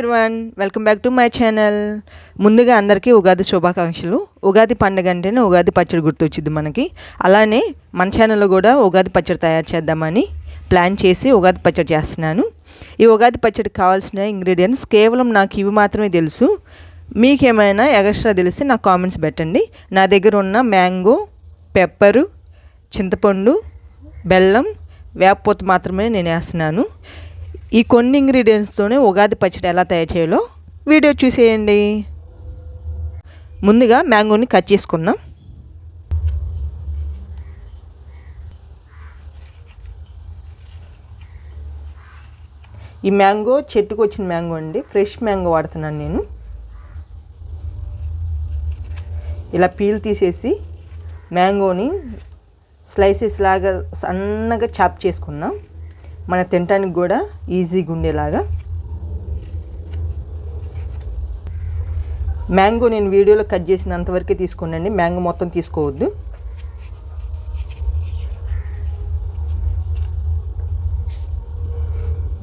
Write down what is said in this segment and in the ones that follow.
Everyone welcome back to my channel ముందుగా అందరికీ ఉగాది శుభాకాంక్షలు. ఉగాది పండుగ అంటేనే ఉగాది పచ్చడి గుర్తొచ్చింది మనకి. అలానే మన ఛానల్లో కూడా ఉగాది పచ్చడి తయారు చేద్దామని ప్లాన్ చేసి ఉగాది పచ్చడి చేస్తున్నాను. ఈ ఉగాది పచ్చడికి కావాల్సిన ఇంగ్రీడియంట్స్ కేవలం నాకు ఇవి మాత్రమే తెలుసు. మీకేమైనా ఎక్స్ట్రా తెలిసి నాకు కామెంట్స్ పెట్టండి. నా దగ్గర ఉన్న మ్యాంగో పెప్పరు చింతపండు బెల్లం వేపపోత మాత్రమే నేను వేస్తున్నాను. ఈ కొన్ని ఇంగ్రీడియంట్స్తోనే ఉగాది పచ్చడి ఎలా తయారు చేయాలో వీడియో చూసేయండి. ముందుగా మ్యాంగోని కట్ చేసుకుందాం. ఈ మ్యాంగో చెట్టుకు వచ్చిన మ్యాంగో అండి. ఫ్రెష్ మ్యాంగో వాడుతున్నాను నేను. ఇలా పీల్ తీసేసి మ్యాంగోని స్లైసెస్ లాగా సన్నగా చాప్ చేసుకుందాం. మన తినటానికి కూడా ఈజీగా ఉండేలాగా. మ్యాంగో నేను వీడియోలో కట్ చేసినంతవరకే తీసుకోండి మ్యాంగో మొత్తం తీసుకోవద్దు.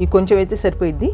ఈ కొంచెం అయితే సరిపోయిద్ది.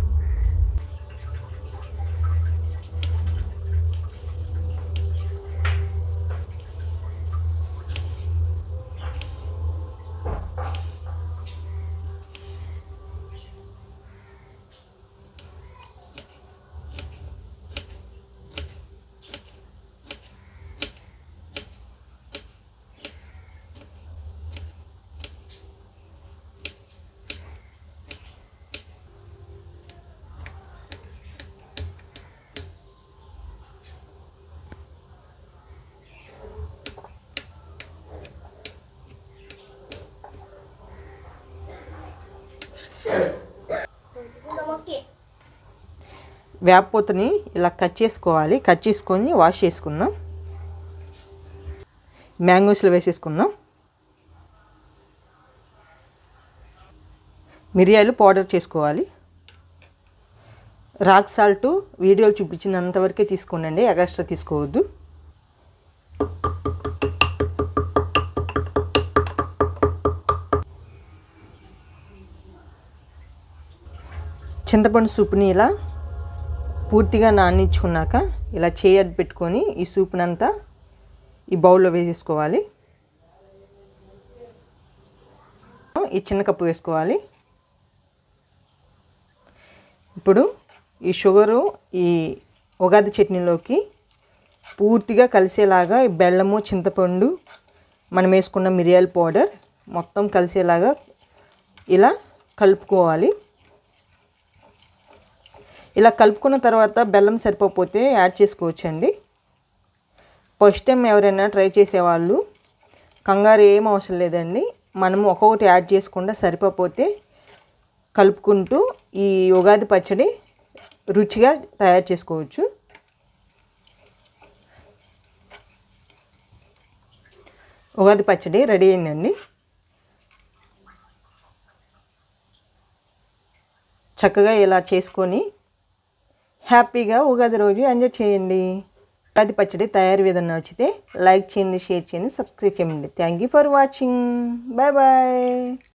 వేపపోతని ఇలా కట్ చేసుకోవాలి. కట్ చేసుకొని వాష్ చేసుకుందాం. మ్యాంగోస్లో వేసేసుకుందాం. మిరియాలు పౌడర్ చేసుకోవాలి. రాక్ సాల్ట్ వీడియోలు చూపించినంతవరకే తీసుకోండి ఎక్స్ట్రా తీసుకోవద్దు. చింతపండు సూప్ని ఇలా పూర్తిగా నానించుకున్నాక ఇలా చేయడ్ పెట్టుకొని ఈ సూప్నంతా ఈ బౌల్లో వేసేసుకోవాలి. ఈ చిన్న కప్పు వేసుకోవాలి. ఇప్పుడు ఈ షుగరు ఈ ఉగాది చట్నీలోకి పూర్తిగా కలిసేలాగా ఈ బెల్లము చింతపండు మనం వేసుకున్న మిరియాల పౌడర్ మొత్తం కలిసేలాగా ఇలా కలుపుకోవాలి. ఇలా కలుపుకున్న తర్వాత బెల్లం సరిపోతే యాడ్ చేసుకోవచ్చండి. ఫస్ట్ టైం ఎవరైనా ట్రై చేసేవాళ్ళు కంగారు ఏం అవసరం లేదండి. మనము ఒక్కొక్కటి యాడ్ చేసుకుంటే సరిపోతే కలుపుకుంటూ ఈ ఉగాది పచ్చడి రుచిగా తయారు చేసుకోవచ్చు. ఉగాది పచ్చడి రెడీ అయిందండి. చక్కగా ఇలా చేసుకొని హ్యాపీగా ఉగాది రోజు ఎంజాయ్ చేయండి. ఉగాది పచ్చడి తయారు విధానం నచ్చితే లైక్ చేయండి షేర్ చేయండి సబ్స్క్రైబ్ చేయండి. Thank you for watching bye bye